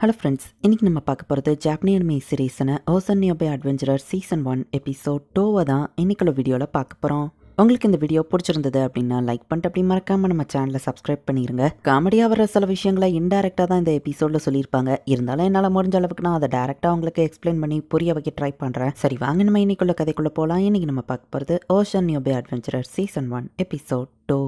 Hello friends இன்னைக்கு நம்ம பார்க்க போகிறது ஜாப்பனியன் மே சீரீஸான ஓசன் நியோபே அட்வென்ச்சரர் சீசன் ஒன் எபிசோட் டூவை தான் இன்னைக்குள்ள வீடியோவில் பார்க்க போகிறோம் உங்களுக்கு இந்த வீடியோ பிடிச்சிருந்தது அப்படின்னா லைக் பண்ணிட்டு அப்படி மறக்காமல் நம்ம சேனலை சப்ஸ்கிரைப் பண்ணிடுங்க காமெடியாக வர சில விஷயங்களை இன்டெரக்டாக தான் இந்த எபிசோடில் சொல்லியிருப்பாங்க. இருந்தாலும் என்னால் முடிஞ்ச அளவுக்கு நான் அதை டேரெக்டாக உங்களுக்கு எக்ஸ்பிளைன் பண்ணி புரிய வைக்க ட்ரை பண்ணுறேன் சரி வாங்க நம்ம இன்னைக்குள்ள கதைக்குள்ளே போகலாம் இன்றைக்கி நம்ம பார்க்க போகிறது ocean நியோபே adventurer season one episode two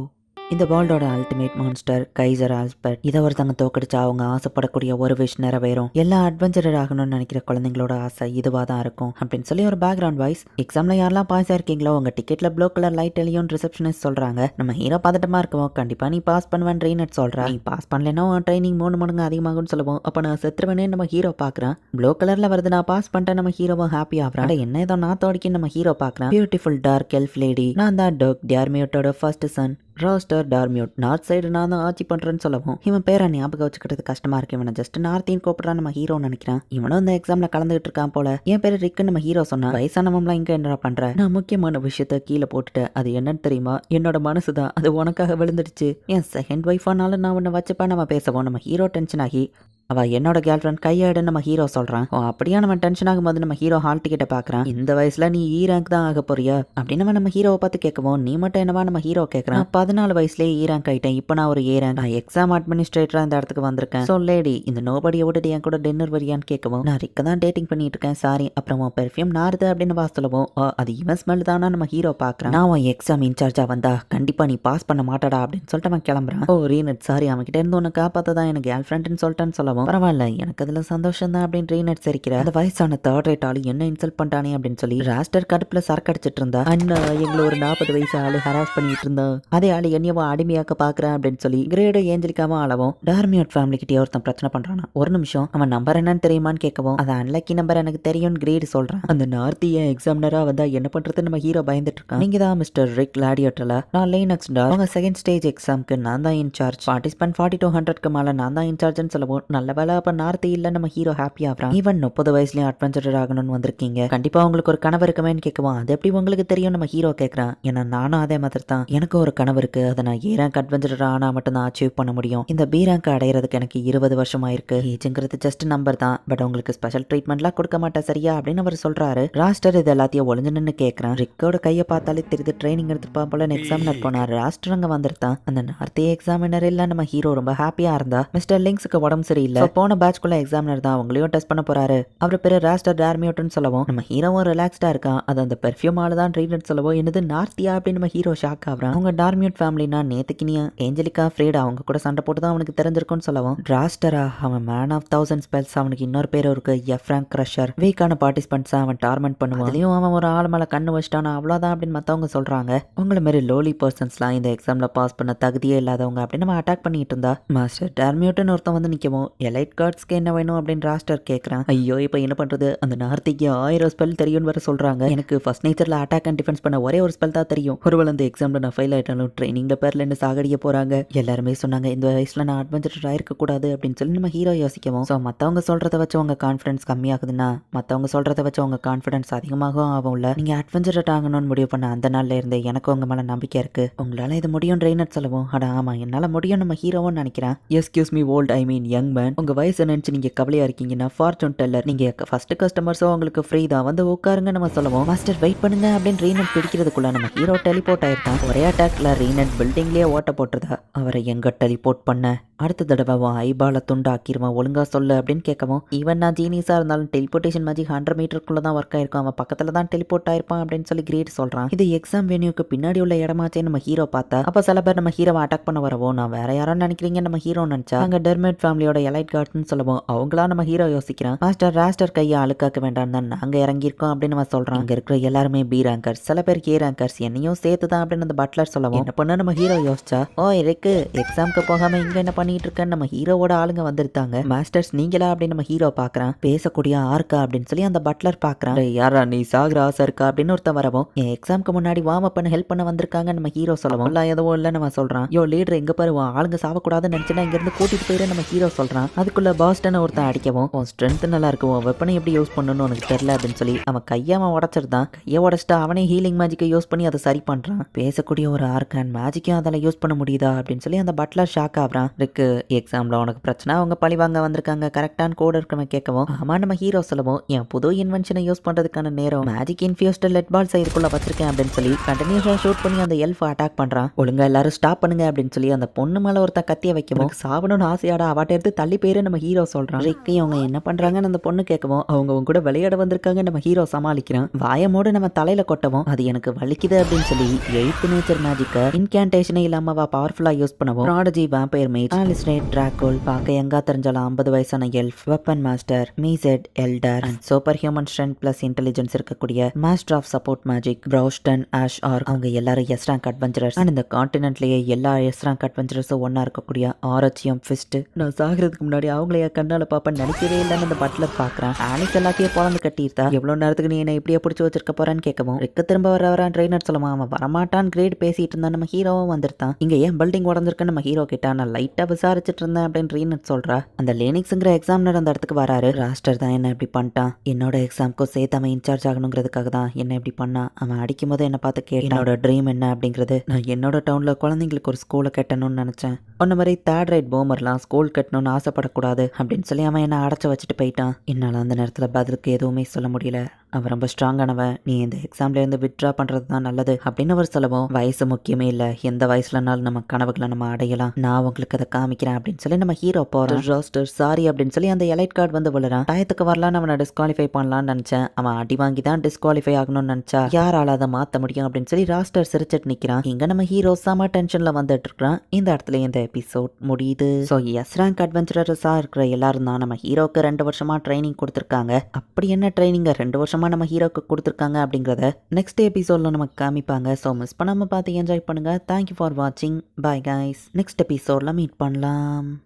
இந்த வேர்ல்டோட அல்டிமேட் மான்ஸ்டர் கைசர் ஆல்ஸ்பர்ட் இதை ஒருத்தவங்க தோக்கடிச்சா அவங்க ஆசைப்படக்கூடிய ஒரு விஷ் நிறைவேறும். எல்லா அட்வென்ச்சரர் ஆகணும்னு நினைக்கிற குழந்தைங்களோட ஆசை இதுவாக தான் இருக்கும். அப்படின்னு சொல்லி ஒரு பேக்ரவுண்ட் வாய்ஸ் எக்ஸாம்ல யாரெல்லாம் பாஸ் ஆயிருக்கீங்களோ உங்க டிக்கெட்ல ப்ளூ கலர் லைட் எலியும் ரிசப்ஷனிஸ்ட் சொல்றாங்க. நம்ம ஹீரோ பதட்டமா இருக்கோம் கண்டிப்பா நீ பாஸ் பண்ணுவேன் ட்ரெயினட் சொல்றா. நீ பாஸ் பண்ணலன்னா உன் ட்ரைனிங் மூணு மடங்கு அதிகமாகும்னு சொல்லுவோம். அப்போ நான் செத்துருவேனே நம்ம ஹீரோ பாக்குறேன். ப்ளூ கலர்ல வருது நான் பாஸ் பண்ணிட்டேன் நம்ம ஹீரோவும் ஹாப்பி ஆகிறான். என்ன ஏதோ நான் தோடிக்கு நம்ம ஹீரோ பாக்குறேன். பியூட்டிஃபுல் டார்க் எல்ஃப் லேடி நான் தான் டோக் டியார்மியோட்டோட ஃபர்ஸ்ட் சன் ரோஸ்டர் டார்மியூட் நார்த் சைடு நான் தான் ஆட்சி பண்ணுறேன்னு சொல்லவும் இவன் பேரை ஞாபகம் வச்சுக்கிறது கஷ்டமாக இருக்கு. இவனை ஜஸ்ட் நார்த்தையும் கூப்பிட்றான் நம்ம ஹீரோன்னு நினைக்கிறான். இவனும் இந்த எக்ஸாமில் கலந்துகிட்டு இருக்கான் போல. என் பேர் ரிக்குன்னு நம்ம ஹீரோ சொன்னா வயசானவம்லாம் இங்கே என்ன பண்ணுற நான் முக்கியமான விஷயத்த கீழே போட்டுட்டேன் அது என்னன்னு தெரியுமா? என்னோட மனசு தான். அது உனக்காக விழுந்துடுச்சு. என் செகண்ட் ஒய்ஃபானாலும் நான் உன்னை வச்சுப்பா நம்ம பேசவும். நம்ம ஹீரோ டென்ஷன் ஆகி அவ என்னோட கேர்ள் ஃப்ரெண்ட் கையாடுன்னு நம்ம ஹீரோ சொல்றான். ஓ அப்படியே நம்ம டென்ஷன் ஆகும்போது நம்ம ஹீரோ ஹால் டிக்கெட்டை பார்க்குறான் இந்த வயசுல நீ e ஈ ரேங்க் தான் ஆக போறியா? அப்படின்னு நம்ம நம்ம ஹீரோவை பார்த்து கேட்கவும் நீ மட்டும் என்னவா நம்ம ஹீரோ கேட்கறான் பதினாலு வயசுலேயே ஈ e ரேங்க் ஆயிட்டேன். இப்போ நான் ஒரு ஏ ரேங்க் நான் எக்ஸாம் அட்மினிஸ்ட்ரேட்டராக இந்த இடத்துக்கு வந்திருக்கேன். ஸோ லேடி இந்த நோபடியை விட்டுட்டு என் கூட டின்னர் வரியான்னு கேட்கவும் நான் ரிக்க தான் டேட்டிங் பண்ணிட்டு இருக்கேன். சாரி அப்புறம் உன் பெர்ஃப்யூம் நாருது அப்படின்னு வா சொல்லவும். "ஓ, அது இவன் ஸ்மெல் தானா நம்ம ஹீரோ பார்க்குறான் நான் உன் எக்ஸாம் இன்சார்ஜாக வந்தா கண்டிப்பா நீ பாஸ் பண்ண மாட்டடா அப்படின்னு சொல்லிட்டு அவன் கிளம்புறான். ஓ ரீனட் சாரி அவன்கிட்ட இருந்து உன்னை காப்பாத்ததான் எனக்கு கேர்ள் ஃப்ரெண்டுன்னு சொல்லிட்டேன்னு சொல்லவும் பரவாயில்ல எனக்கு அதுல சந்தோஷம் தான் அப்படின்னு ரீனட் சிரிக்கிற அந்த வயசான தேர்ட் ரேட் ஆளு என்ன இன்சல்ட் பண்ணிட்டானே அப்படின்னு சொல்லி ராஸ்டர் கடுப்புல சரக்கு அடிச்சிட்டு இருந்தா. அண்ணா எங்களை ஒரு நாற்பது வயசு ஆளு ஹராஸ் பண்ணிட்டு இருந்தா. அதே ஆளு என்னையவோ அடிமையாக்க பாக்குறேன் அப்படின்னு சொல்லி கிரேடோ ஏஞ்சலிக்காம அளவும் டார்மியோட் ஃபேமிலி கிட்டே ஒருத்தன் பிரச்சனை பண்றானா. ஒரு நிமிஷம் அவன் நம்பர் என்னன்னு தெரியுமான்னு கேட்கவும் அது அன்லக்கி நம்பர் எனக்கு தெரியும்னு கிரேடு சொல்றான். அந்த நார்த்திய ஏன் எக்ஸாமினரா வந்தா என்ன பண்றது? நம்ம ஹீரோ பயந்துட்டு இருக்கான். நீங்க தான் மிஸ்டர் ரிக் லாடியோட்டல நான் லைனக்ஸ் டார் அவங்க செகண்ட் ஸ்டேஜ் எக்ஸாம்க்கு நான் தான் in charge participant forty two ஹண்ட்ரட்க்கு மேல நான் தான் இன்சார்ஜ்னு சொல்லவும் நல்ல வேலை. அப்ப நார்த்தி இல்ல நம்ம ஹீரோ ஹாப்பி ஆகிறான். ஈவன் முப்பது வயசுலயும் அட்வென்ச்சர் ஆகணும்னு வந்திருக்கீங்க. கண்டிப்பா உங்களுக்கு ஒரு கனவு இருக்குமேன்னு கேட்குவான். அது எப்படி உங்களுக்கு தெரியும்? நம்ம ஹீரோ கேட்கறான். ஏன்னா நானும் அதே மாதிரி தான் எனக்கு ஒரு கனவு இருக்கு. அதை நான் ஏ ரேங்க் அட்வென்ச்சரர் ஆனா மட்டும் தான் அச்சீவ் பண்ண முடியும். இந்த பி ரேங்க் அடையிறதுக்கு எனக்கு இருபது வருஷம் ஆயிருக்கு. ஏஜுங்கிறது ஜஸ்ட் நம்பர் தான். பட் உங்களுக்கு ஸ்பெஷல் ட்ரீட்மெண்ட்லாம் கொடுக்க மாட்டேன் சரியா? அப்படின்னு அவர் சொல்றாரு. ராஸ்டர் இது எல்லாத்தையும் ஒளிஞ்சு நின்று கேட்கறான். ரிக்கோட கையை பார்த்தாலே தெரியுது ட்ரைனிங் எடுத்துப்பா போல எக்ஸாமினர் போனார். ராஸ்டர் அங்க வந்திருந்தான் அந்த நார்த்தே எக்ஸாமினர் இல்ல நம்ம ஹீரோ ரொம்ப ஹாப்பியா இருந்தா மிஸ்டர் லிங்ஸுக்கு உடம்பு சரியில்லை. So, போன பேட்ச்குள்ள எக்ஸாமினர் தான் அவங்களையும் டெஸ்ட் பண்ண போறாரு. அவர் பேரு ராஸ்டர் டார்மியோட்னு சொல்லவும் நம்ம ஹீரோவும் ரிலாக்ஸ்டா இருக்கான். அது அந்த பெர்ஃப்யூம் ஆளு தான் ட்ரீட்மெண்ட் சொல்லவும் என்னது நார்த்தியா அப்படின்னு நம்ம ஹீரோ ஷாக் ஆகுறான். அவங்க டார்மியோட் ஃபேமிலினா நேத்துக்கினியா ஏஞ்சலிக்கா ஏஞ்சலிகா அவங்க கூட சண்டை போட்டு தான் அவனுக்கு தெரிஞ்சிருக்கும்னு சொல்லவும். ராஸ்டரா அவன் மேன் ஆஃப் தௌசண்ட் ஸ்பெல்ஸ் அவனுக்கு இன்னொரு பேரும் இருக்கு எஃப்ராங்க் கிரஷர் வீக்கான பார்ட்டிசிபென்ட்ஸ் அவன் டார்மெண்ட் பண்ணுவான். அதுலயும் அவன் ஒரு ஆள் மேல கண்ணு வச்சிட்டானா அவ்வளவுதான் அப்படின்னு மத்தவங்க சொல்றாங்க. உங்களை மாதிரி லோலி பர்சன்ஸ்லாம் இந்த எக்ஸாம்ல பாஸ் பண்ண தகுதியே இல்லாதவங்க அப்படின்னு நம்ம அட்டாக் பண்ணிட்டு இருந்தா. மாஸ்டர் டார்மியோட்னு ஒருத்தன் வந்து நிக்கவும் எலைட் கார்ட்ஸ்க்கு என்ன வேணும் அப்படின்னு ராஸ்டர் கேட்குறான் ஐயோ இப்போ என்ன பண்ணுறது அந்த நார்த்திக்கு ஆயிரம் ஸ்பெல் தெரியும்னு வேற சொல்கிறாங்க எனக்கு ஃபர்ஸ்ட் நேச்சரில் அட்டாக் அண்ட் டிஃபென்ஸ் பண்ண ஒரே ஒரு ஸ்பெல் தான் தெரியும். ஒருவேளை அந்த எக்ஸாமில் நான் ஃபெயில் ஆகிட்டாலும் ட்ரைனிங்கில் பேரில் என்ன சாகடிக்க போகிறாங்க எல்லாருமே சொன்னாங்க இந்த வயசில் நான் அட்வென்ச்சர் ஆயிருக்கக்கூடாது அப்படின்னு சொல்லி நம்ம ஹீரோ யோசிக்கவும். ஸோ மற்றவங்க சொல்கிறத வச்சு உங்கள் கான்ஃபிடன்ஸ் கம்மியாகுதுன்னா மற்றவங்க சொல்கிறத வச்சு உங்கள் கான்ஃபிடன்ஸ் அதிகமாகவும் ஆகும்ல. நீங்கள் அட்வென்ச்சர் ஆகணும்னு முடிவு பண்ண அந்த நாளில் இருந்தே எனக்கு உங்கள் மேலே நம்பிக்கை இருக்குது உங்களால் இது முடியும் ட்ரெயினர் சொல்லவும் அட ஆமாம் என்னால் முடியும் நம்ம ஹீரோவும் நினைக்கிறேன். Excuse me old I mean young man உங்கள் வயசு நினச்சி நீங்கள் கவலையாக இருக்கீங்கன்னா ஃபார்ச்சூன் டெல்லர் நீங்கள் ஃபஸ்ட்டு கஸ்டமர்ஸோ உங்களுக்கு ஃப்ரீ தான். வந்து உட்காருங்க நம்ம சொல்லுவோம். மாஸ்டர் வெயிட் பண்ணுங்க அப்படின்னு ரீனட் பிடிக்கிறதுக்குள்ள நம்ம ஹீரோ டெலிபோர்ட் ஆயிருக்கான் ஒரே அட்டாக்ல ரீனட் பில்டிங்லேயே ஓட்ட போட்டுருதா அவரை எங்கே டெலிபோர்ட் பண்ண? அடுத்த தடவை உன் ஐபால துண்டாக்கிருவான் ஒழுங்காக சொல்லு அப்படின்னு கேட்கவும் ஈவன் நான் ஜீனியஸாக இருந்தாலும் டெலிபோர்டேஷன் மாதிரி ஹண்ட்ரட் மீட்டருக்குள்ளே தான் ஒர்க் ஆயிருக்கும். அவன் பக்கத்தில் தான் டெலிபோர்ட் ஆயிருப்பான் அப்படின்னு சொல்லி கிரேட் சொல்கிறான் இது எக்ஸாம் வெனியூக்கு பின்னாடி உள்ள இடமாச்சே நம்ம ஹீரோ பார்த்தா. அப்போ சில பேர் நம்ம ஹீரோவை அட்டாக் பண்ண வரவோ நான் வேற யாரும் நினைக்கிறீங்க நம்ம ஹீரோ நினைச்சா அங்கே டெர்மேட் ஃபேமிலியோட எலைட் கார்ட்னு சொல்லுவோம். அவங்களா நம்ம ஹீரோ யோசிக்கிறான். மாஸ்டர் ராஸ்டர் கையை அழுக்காக்க வேண்டாம் தான் நாங்கள் இறங்கியிருக்கோம் அப்படின்னு நம்ம சொல்கிறான் அங்கே இருக்கிற எல்லாருமே பி ரேங்கர்ஸ் சில பேர் கே ரேங்கர்ஸ் என்னையும் சேர்த்து தான் அப்படின்னு அந்த பட்லர் சொல்லவும். என்ன பண்ண நம்ம ஹீரோ யோசிச்சா ஓ இருக்கு எக்ஸாம்க்கு போகாமல் இங்கே என்ன பண்ணிட்டு இருக்கேன்னு நம்ம ஹீரோவோட ஆளுங்க வந்திருந்தாங்க மாஸ்டர்ஸ் நீங்களா அப்படின்னு நம்ம ஹீரோ பாக்குறான். பேசக்கூடிய ஆர்க்கா அப்படின்னு சொல்லி அந்த பட்லர் பாக்குறான். யாரா நீ? சாகுற ஆசை இருக்கா அப்படின்னு ஒருத்தன் வரவும். என் எக்ஸாம்க்கு முன்னாடி வார்ம் அப் பண்ண ஹெல்ப் பண்ண வந்திருக்காங்க நம்ம ஹீரோ சொல்லவும். இல்லை எதுவும் இல்லை நம்ம சொல்றான். யோ லீடர் எங்க பாரு? ஆளுங்க சாவக்கூடாதுன்னு நினைச்சுனா இங்க இருந்து கூட்டிட்டு போயிரு நம்ம ஹீரோ சொல்றான். அதுக்குள்ள பாஸ்டன் ஒருத்தன் அடிக்கவும் உன் ஸ்ட்ரென்த் நல்லா இருக்கும் வெப்பனை எப்படி யூஸ் பண்ணணும்னு உனக்கு தெரியல அப்படின்னு சொல்லி அவன் கையாம உடச்சிருந்தான். கையை உடச்சிட்டு அவனே ஹீலிங் மேஜிக்கை யூஸ் பண்ணி அதை சரி பண்றான். பேசக்கூடிய ஒரு ஆர்க் அண்ட் மேஜிக்கையும் அதில் யூஸ் பண்ண முடியுதா அப்படின்னு சொல்லி அந்த பட்லர் ஷாக் ஆகுறான். இருக்கு. எக்ஸாமில் உனக்கு பிரச்சனை அவங்க பழி வாங்க வந்திருக்காங்க. கரெக்டான கோடு நம்ம கேட்கவும். ஆமாம் நம்ம ஹீரோ சொல்லவும் என் புது இன்வென்ஷனை யூஸ் பண்ணுறதுக்கான நேரம். மேஜிக் இன்ஃபியூஸ்டு லெட் பால்ஸ் இதுக்குள்ள வச்சிருக்கேன் அப்படின்னு சொல்லி கண்டினியூஸாக ஷூட் பண்ணி அந்த எல்ஃப் அட்டாக் பண்ணுறான் ஒழுங்கா எல்லாரும் ஸ்டாப் பண்ணுங்க அப்படின்னு சொல்லி அந்த பொண்ணு மேலே ஒருத்தன் கத்திய வைக்கவும். சாப்பிடணும்னு ஆசையாடா அவாட்ட எடுத்து தள்ளி பேரு நம்ம ஹீரோ சொல்கிறான் ரிக்கி அவங்க என்ன பண்ணுறாங்கன்னு அந்த பொண்ணு கேட்கவும். அவங்க அவங்க கூட விளையாட வந்திருக்காங்க நம்ம ஹீரோ சமாளிக்கிறான். வாயமோடு நம்ம தலையில கொட்டவும். அது எனக்கு வலிக்குது அப்படின்னு சொல்லி எயித் நேச்சர் மேஜிக்கை இன்கேன்டேஷனே இல்லாம வா பவர்ஃபுல்லா யூஸ் பண்ணவும். ப்ராடஜி வேம்பயர் மேஜ் ஸ்னேட் டிராகோல் பார்க்க எங்கா தெரிஞ்சாலும் ஐம்பது வயசான elf weapon master மீசெட் elder and super human strength plus intelligence இருக்கக்கூடிய மாஸ்டர் ஆஃப் சப்போர்ட் மேஜிக் ப்ரௌஸ்டன் ஆஷ் ஆர் அவங்க எல்லாரும் எஸ் ரேங்க் அட்வென்ச்சரர்ஸ் அண்ட் இந்த கான்டினென்ட்லயே எல்லா எஸ் ரேங்க் அட்வென்ச்சரர்ஸும் ஒன்னா இருக்கக்கூடிய ஆரோச்சியம் ஃபிஸ்ட் நான் சாகிறதுக்கு முன்னாடி அவங்களைய கண்ணால் கண்ணால பாப்பேன் நினைக்கவே இல்லைன்னு அந்த பட்டில் பாக்குறேன் ஆனிஸ் எல்லாத்தையும் பிறந்து கட்டியிருந்தா எவ்வளவு நேரத்துக்கு நீ என்ன இப்படியே பிடிச்சி வச்சிருக்க போறான்னு கேட்கவும் ரிக்க திரும்ப வர வரான் ட்ரெயினர் சொல்லுமா? அவன் வரமாட்டான் கிரேட் பேசிட்டு இருந்தா நம்ம ஹீரோவும் வந்திருந்தான் இங்க ஏன் பில்டிங் உடஞ்சிருக்குன்னு நம்ம ஹீரோ கிட்ட நான் லைட்டா விசாரிச்சுட்டு இருந்தேன் அப்படின்னு ரீனட் சொல்றா. அந்த லேனிக்ஸ்ங்கிற எக்ஸாம் நடந்த இடத்துக்கு வராரு. ராஸ்டர் தான் என்ன இப்படி பண்ணிட்டான் என்னோட எக்ஸாம்க்கும் சேர்த்து அவன் இன்சார்ஜ் ஆகணுங்கிறதுக்காக தான் என்ன இப்படி பண்ணான் அவன் அடிக்கும் போது என்ன பார்த்து கேட்டான் என்னோட ட்ரீம் என்ன அப்படிங்கிறது? நான் என்னோட டவுன்ல குழந்தைங்களுக்கு ஒரு ஸ்கூலை கட்டணும்னு நினைச்சேன். ஒன்ன மாதிரி தேர்ட் ரைட் போமர்லாம் ஸ்கூல் கட்டணும்னு ஆசைப்படக்கூடாது அப்படின்னு சொல்லி அவன் என்ன அடைச்சி வச்சுட்டு போயிட்டான். என்னால் அந்த நேரத்தில் பதிலுக்கு எதுவுமே சொல்ல முடியல. அவன் ரொம்ப ஸ்ட்ராங்கானவன் நீ இந்த எக்ஸாம்ல இருந்து விட்ரா பண்றது தான் நல்லது அப்படின்னு அவர் சொல்லவும் வயசு முக்கியமே இல்லை. எந்த வயசுலனாலும் நம்ம கனவுகளை நம்ம அடையலாம். நான் உங்களுக்கு அதை காமிக்கிறேன் அப்படின்னு சொல்லி நம்ம ஹீரோ போறான். ரோஸ்டர் சாரி அப்படின்னு சொல்லி அந்த எலைட் கார்டு வந்து விழுறான். டயத்துக்கு வரலான்னு அவனை டிஸ்குவாலிஃபை பண்ணலாம்னு நினைச்சேன். அவன் அடி வாங்கி தான் டிஸ்குவாலிஃபை ஆகணும்னு நினைச்சா யாரால அதை மாத்த முடியும் அப்படின்னு சொல்லி ராஸ்டர் சிரிச்சிட்டு நிக்கிறான். இங்க நம்ம ஹீரோ செம டென்ஷன்ல வந்துட்டு இருக்கிறான். இந்த இடத்துல இந்த எபிசோட் முடியுது. ஸோ எஸ் ரேங்க் அட்வென்ச்சரஸா இருக்கிற எல்லாரும் தான் நம்ம ஹீரோக்கு ரெண்டு வருஷமா ட்ரைனிங் கொடுத்துருக்காங்க. அப்படி என்ன ட்ரைனிங்க ரெண்டு வருஷமா நம்ம ஹீரோக்கு கொடுத்துருக்காங்க அப்படிங்கிறத நெக்ஸ்ட் எபிசோட்ல நமக்கு காமிப்பாங்க. ஸோ மிஸ் பண்ணாம பார்த்து என்ஜாய் பண்ணுங்க. தேங்க்யூ ஃபார் வாட்சிங் பாய் கைஸ் நெக்ஸ்ட் எபிசோட்ல மீட் பண்ணலாம்.